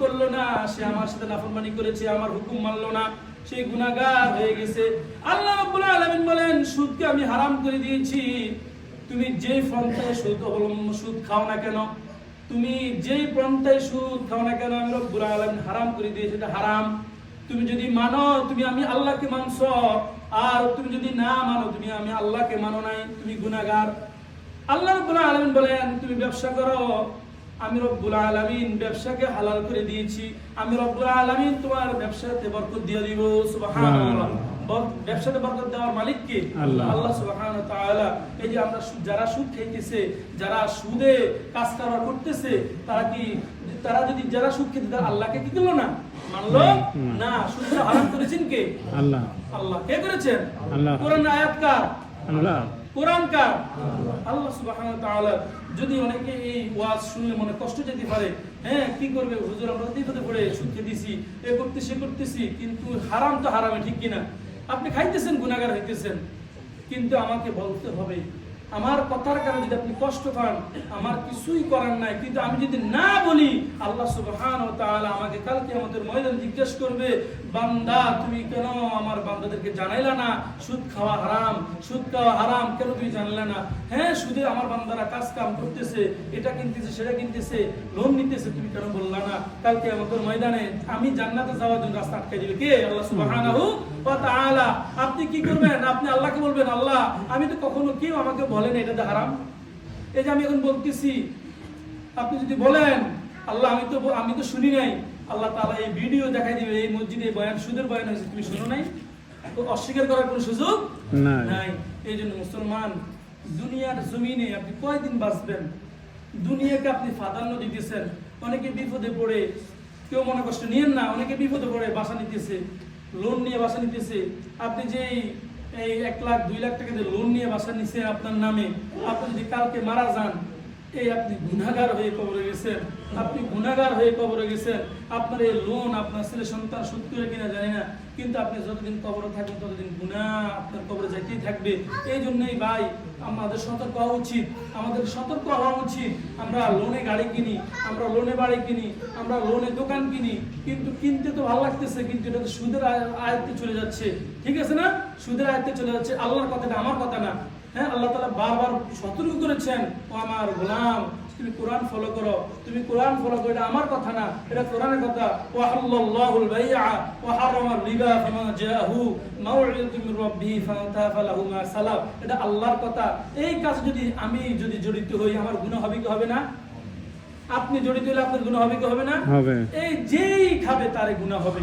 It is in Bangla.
করল না, সে আমার সাথে নাফরমানি করেছে, আমার হুকুম মানলো না সেই গুনাহগার হয়ে গেছে। আল্লাহ রাব্বুল আলামিন বলেন, সুদকে আমি হারাম করে দিয়েছি। তুমি যেই পন্থায় সুদ অবলম্বন, সুদ খাও না কেন? তুমি যেই পন্থায় সুদ খাও না কেন, আমি রব্বুল আলামিন হারাম করে দিয়েছি, এটা হারাম। তুমি যদি মানো, তুমি আমি আল্লাহকে মানছো। আর তুমি যদি না মানো, তুমি আমি আল্লাহকে মানো নাই, তুমি গুনাহগার। আল্লাহ রাব্বুল আলামিন বলেন, তুমি ব্যবসা করো আমি রব্বুল আলামিন ব্যবসাকে হালাল করে দিয়েছি। আমি রব্বুল আলামিন তোমার ব্যবসাতে বরকত দিয়ে দিব সুবহানাল্লাহ। ব্যবসাতে বরকত দেওয়ার মালিক কে? আল্লাহ। আল্লাহ সুবহানাহু ওয়া তাআলা। এই যে আমরা যারা সুদ খাইতেছে যারা সুদে কাজ কারবার করতেছে তারা কি তারা যদি যারা সুদ খেতে তারা আল্লাহকে কি করল না? মানলো? না সুদটা হারাম করেছেন কে? আল্লাহ। আল্লাহ। কে করেছেন? আল্লাহ। কোরআন আয়াত কার? আল্লাহ। কোরআন কার? আল্লাহ সুবহানাহু তাআলা যদি অনেকে এই ওয়াজ শুনলে মনে কষ্ট যেতে পারে হ্যাঁ কি করবে? হুজুর, আমরা বিপদে পড়ে শুনতে দিছি, এ করতে সে করতেছি, কিন্তু হারাম তো হারামে, ঠিক কিনা? আপনি খাইতেছেন, গুনাহগার হইতেছেন, কিন্তু আমাকে বলতে হবে আমার কথার কারণে যদি আপনি কষ্ট পান, আমার কিছুই করার নাই, কিন্তু আমি যদি না বলি, আল্লাহ সুবহানাহু ওয়া তাআলা আমাকে কালকে আমাদের ময়দান জিজ্ঞেস করবে, বান্দা, তুমি কেন আমার বান্দাদেরকে জানাইলা না? সুদ খাওয়া হারাম, সুদ খাওয়া হারাম, কেন তুমি জানলে না? হ্যাঁ সুদে আমার বান্দারা কাজ কাম করতেছে, এটা কিনতেছে, সেটা কিনতেছে, লোন নিতেছে, তুমি কেন বললা না? কালকে আমাদের ময়দানে আমি জান্নাতে যাওয়ার জন্য রাস্তা আটকে দিবে কে? আল্লাহ তাআলা। আপনি কি করবেন? আপনি আল্লাহকে বলবেন, আল্লাহ, আমি তো কখনো কেউ আমাকে বলেন এটা তো হারাম। এই যে আমি এখন বলতেছি আপনি যদি বলেন আল্লাহ আমি তো আমি তো শুনি নাই আল্লাহ তাআলা এই ভিডিও দেখাই দিবে এই মসজিদে বয়ান সুদের বয়ান হয়েছে তুমি শুনো নাই? তো অস্বীকার করার কোনো সুযোগ নাই। এই জন্য মুসলমান দুনিয়ার জমিনে আপনি কয়দিন বাঁচবেন? দুনিয়াকে আপনি প্রাধান্য দিতেছেন। অনেকে বিপদে পড়ে কেউ মনে কষ্ট নিয়েন না অনেকে বিপদে পড়ে বাসা নিতেছে লোন নিয়ে বাসা নিতেছে। আপনি যে এই- এক লাখ, দুই লাখ টাকা যে লোন নিয়ে বাসা নিছে আপনার নামে আপনি যদি কালকে মারা যান এই আপনি গুনাগার হয়ে কবরে গেছেন, আপনি গুনাগার হয়ে কবরে গেছেন, আপনার এই লোন আপনার ছেলে সন্তান সুদ করে কিনা জানি না, কিন্তু আপনি যতদিন কবরে থাকবেন, ততদিন গুনাহ আপনার কবরে যাইতেই থাকবে। এই জন্যই ভাই, আমাদের সতর্ক হওয়া উচিত, আমাদের সতর্ক হওয়া উচিত। আমরা লোনে গাড়ি কিনি, আমরা লোনে বাড়ি কিনি, আমরা লোনে দোকান কিনি, কিন্তু কিনতে তো ভালো লাগতেছে, কিন্তু এটা তো সুদের আয়ত্তে চলে যাচ্ছে। ঠিক আছে না? সুদের আয়ত্তে চলে যাচ্ছে, আল্লাহর কথাটা আমার কথা না। হ্যাঁ আল্লাহ তালা বারবার সতর্ক করেছেন ও আমার গোলাম তুমি কোরআন ফলো করো তুমি কোরআন ফলো করো এটা আমার কথা না এটা কোরআনের কথা। ওয়া হাল্লাল্লাহুল বাইআ ওয়া হারামার রিবা ফামা জাআহু মাউইযাতুম মির রাব্বিহি ফান্তাহা ফালাহু মা সালাফ এটা আল্লাহর কথা। এই কাজ যদি আমি যদি জড়িত হই আমার গুনাহ হবে কি হবে না? আপনি জড়িত হলে আপনার গুনাহ হবে কি হবে না? হবে। এই যেই খাবে তার গুনাহ হবে।